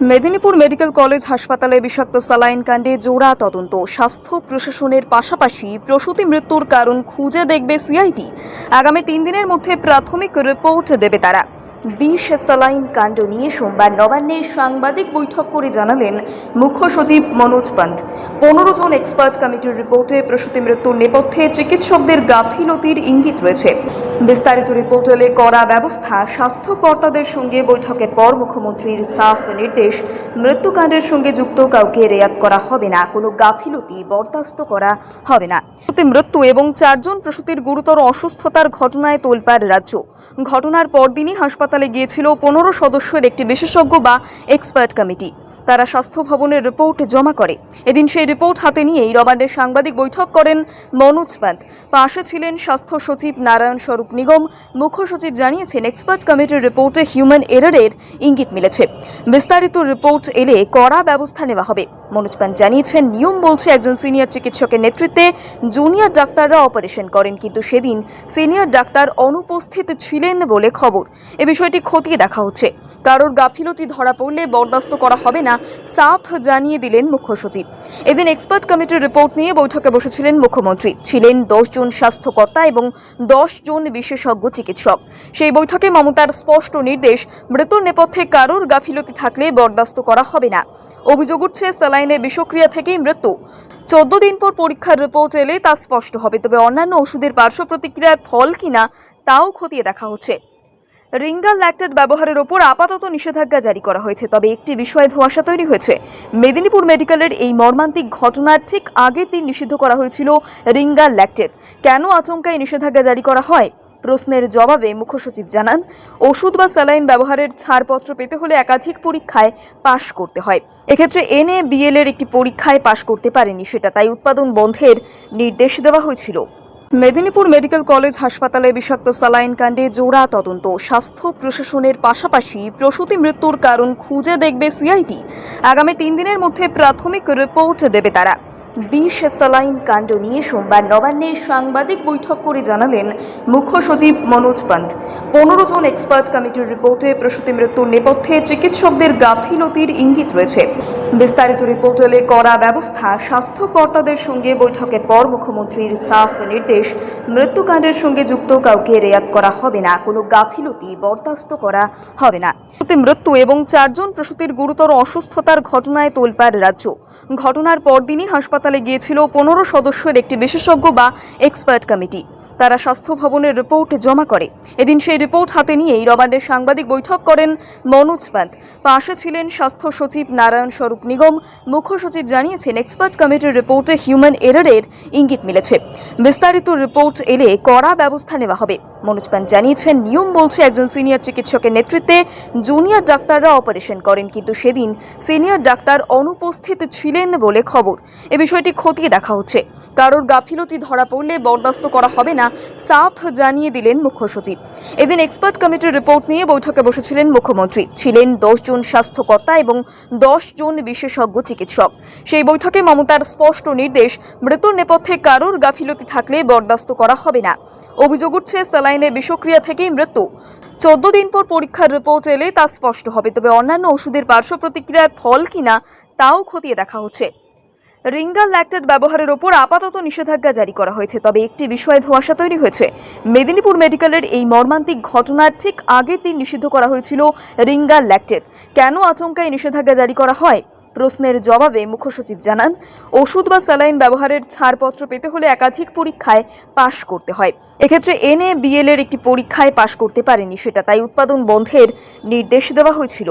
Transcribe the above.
Medinipur medical college হাসপাতালে বিষাক্ত saline কাণ্ডে জোড়া তদন্ত। স্বাস্থ্য প্রশাসনের পাশাপাশি প্রসূতি মৃত্যুর কারণ খুঁজে দেখবে সিআইটি আগামী তিন দিনের মধ্যে প্রাথমিক রিপোর্ট দেবে তারা। বিষ সালাইন কাণ্ড নিয়ে সোমবার নবান্নে সাংবাদিক বৈঠক করে জানালেন মুখ্য সচিব মনোজ পন্থ। পনেরো জন এক্সপার্ট কমিটির রিপোর্টে প্রসূতি মৃত্যুর নেপথ্যে চিকিৎসকদের গাফিলতির ইঙ্গিত রয়েছে। বিস্তারিত রিপোর্ট এলে করা ব্যবস্থা, স্বাস্থ্যকর্তাদের সঙ্গে বৈঠকের পর মুখ্যমন্ত্রীর সাফ নির্দেশ, মৃত্যুকাণ্ডের সঙ্গে যুক্ত কাউকে রেয়াত করা হবে না, কোনো গাফিলতি বরদাস্ত করা হবে না। মৃত্যু এবং চারজন প্রসূতির গুরুতর অসুস্থতার ঘটনায় তোলপাড় রাজ্য। ঘটনার পরদিনই হাসপাতালে গিয়েছিল পনেরো সদস্যের একটি বিশেষজ্ঞ বা এক্সপার্ট কমিটি। তারা স্বাস্থ্য ভবনের রিপোর্ট জমা করে। এদিন সেই রিপোর্ট হাতে নিয়েই রবান্ডের সাংবাদিক বৈঠক করেন মনোজ পান্ত। পাশে ছিলেন স্বাস্থ্য সচিব নারায়ণ স্বরূপ নিগম মুখ্য সচিব জানিয়েছেন, এক্সপার্ট কমিটির রিপোর্টে হিউম্যান এররের ইঙ্গিত মিলেছে। বিস্তারিত রিপোর্ট এলে কড়া ব্যবস্থা নেওয়া হবে। মনোজ পান জানিয়েছেন, নিয়ম বলছে একজন সিনিয়র চিকিৎসকের নেতৃত্বে জুনিয়র ডাক্তাররা অপারেশন করেন, কিন্তু সেদিন সিনিয়র ডাক্তার অনুপস্থিত ছিলেন বলে খবর। এ বিষয়টি খতিয়ে দেখা হচ্ছে। কারোর গাফিলতি ধরা পড়লে বরদাস্ত করা হবে না, সাফ জানিয়ে দিলেন মুখ্য সচিব। এদিন এক্সপার্ট কমিটির রিপোর্ট নিয়ে বৈঠকে বসেছিলেন মুখ্যমন্ত্রী। ছিলেন জন স্বাস্থ্যকর্তা এবং জন বিশেষজ্ঞ চিকিৎসক। সেই বৈঠকে মমতার স্পষ্ট নির্দেশ, মৃত্যুর নেপথ্যে কারোর গাফিলতি থাকলে বরদাস্ত করা হবে না। অভিযোগ উঠছে, স্যালাইনে বিষক্রিয়া থেকেই মৃত্যু। চোদ্দ দিন পর পরীক্ষার রিপোর্ট এলে তা স্পষ্ট হবে, তবে অন্যান্য ওষুধের পার্শ্ব প্রতিক্রিয়ার ফল কিনা, তাও খতিয়ে দেখা হচ্ছে। রিঙ্গাল ল্যাকটেড ব্যবহারের ওপর আপাতত নিষেধাজ্ঞা জারি করা হয়েছে। তবে একটি বিষয়ে ধোঁয়াশা তৈরি হয়েছে। মেদিনীপুর মেডিকেলের এই মর্মান্তিক ঘটনার ঠিক আগের দিন নিষিদ্ধ করা হয়েছিল রিঙ্গাল ল্যাকটেড কেন আচমকা এই নিষেধাজ্ঞা জারি করা হয়? প্রশ্নের জবাবে মুখ্য সচিব জানান, ওষুধ বা স্যালাইন ব্যবহারের ছাড়পত্র পেতে হলে একাধিক পরীক্ষায় পাশ করতে হয়। এক্ষেত্রে এনএ বিএল এর একটি পরীক্ষায় পাশ করতে পারেনি সেটা, তাই উৎপাদন বন্ধের নির্দেশ দেওয়া হয়েছিল। মেদিনীপুর মেডিকেল কলেজ হাসপাতালে বিষাক্ত সালাইন কাণ্ডে জোড়া তদন্ত। স্বাস্থ্য প্রশাসনের পাশাপাশি প্রসূতি মৃত্যুর কারণ খুঁজে দেখবে সিআইটি আগামী তিন দিনের মধ্যে প্রাথমিক রিপোর্ট দেবে তারা। বিষ সালাইন কাণ্ড নিয়ে সোমবার নবান্নে সাংবাদিক বৈঠক করে জানালেন মুখ্য সচিব মনোজ পন্থ। পনেরো জন এক্সপার্ট কমিটির রিপোর্টে প্রসূতি মৃত্যুর নেপথ্যে চিকিৎসকদের গাফিলতির ইঙ্গিত রয়েছে। বিস্তারিত রিপোর্ট করা ব্যবস্থা, স্বাস্থ্যকর্তাদের সঙ্গে বৈঠকের পর মুখ্যমন্ত্রীর সাফ নির্দেশ, মৃত্যুকাণ্ডের সঙ্গে যুক্ত কাউকে রেয়াত করা হবে না, কোনো গাফিলতি বরদাস্ত করা হবে না। মৃত্যু এবং চারজন প্রসূতির গুরুতর অসুস্থতার ঘটনায় তোলপাড় রাজ্য। ঘটনার পরদিনই হাসপাতালে গিয়েছিল পনেরো সদস্যের একটি বিশেষজ্ঞ বা এক্সপার্ট কমিটি। তারা স্বাস্থ্য ভবনের রিপোর্ট জমা করে। এদিন সেই রিপোর্ট হাতে নিয়েই রবান্ডের সাংবাদিক বৈঠক করেন মনোজ পান্ত। পাশে ছিলেন স্বাস্থ্য সচিব নারায়ণ স্বরূপ নিগম, মুখ্য সচিব জানিয়েছেন, এক্সপার্ট কমিটির রিপোর্টে হিউম্যান এররের ইঙ্গিত মিলেছে। বিস্তারিত রিপোর্ট এলে কড়া ব্যবস্থা নেওয়া হবে। মনোজ পান্ত জানিয়েছেন, নিয়ম বলছে একজন সিনিয়র চিকিৎসকের নেতৃত্বে জুনিয়র ডাক্তাররা অপারেশন করেন, কিন্তু সেদিন সিনিয়র ডাক্তার অনুপস্থিত ছিলেন বলে খবর। এ বিষয়টি খতিয়ে দেখা হচ্ছে। কারোর গাফিলতি ধরা পড়লে বরদাস্ত করা হবে না, সাফ জানিয়ে দিলেন মুখ্য সচিব। এদিন এক্সপার্ট কমিটির রিপোর্ট নিয়ে বৈঠকে বসেছিলেন মুখ্যমন্ত্রী। ছিলেন জন স্বাস্থ্যকর্তা এবং জন বিশেষজ্ঞ চিকিৎসক। সেই বৈঠকে মমতার স্পষ্ট নির্দেশ, মৃত্যুর নেপথ্যে কারোর গাফিলতি থাকলে বরদাস্ত করা হবে না। অভিযোগ উঠছে, স্যালাইনে বিষক্রিয়া থেকেই মৃত্যু। চোদ্দ দিন পর পরীক্ষার রিপোর্ট এলে তা স্পষ্ট হবে, তবে অন্যান্য ওষুধের পার্শ্ব প্রতিক্রিয়ার ফল কিনা তাও খতিয়ে দেখা হচ্ছে। রিঙ্গাল ল্যাকটেড ব্যবহারের ওপর আপাতত নিষেধাজ্ঞা জারি করা হয়েছে, তবে একটি বিষয়ে ধোঁয়াশা তৈরি হয়েছে। মেদিনীপুর মেডিকেলের এই মর্মান্তিক ঘটনার ঠিক আগের দিন নিষিদ্ধ করা হয়েছিল রিঙ্গাল ল্যাকটেড কেন আচমকা এই নিষেধাজ্ঞা জারি করা হয়? প্রশ্নের জবাবে মুখ্যসচিব জানান, ওষুধ বা স্যালাইন ব্যবহারের ছাড়পত্র পেতে হলে একাধিক পরীক্ষায় পাশ করতে হয়। এক্ষেত্রে এনএ বিএল এর একটি পরীক্ষায় পাশ করতে পারেনি সেটা, তাই উৎপাদন বন্ধের নির্দেশ দেওয়া হয়েছিল।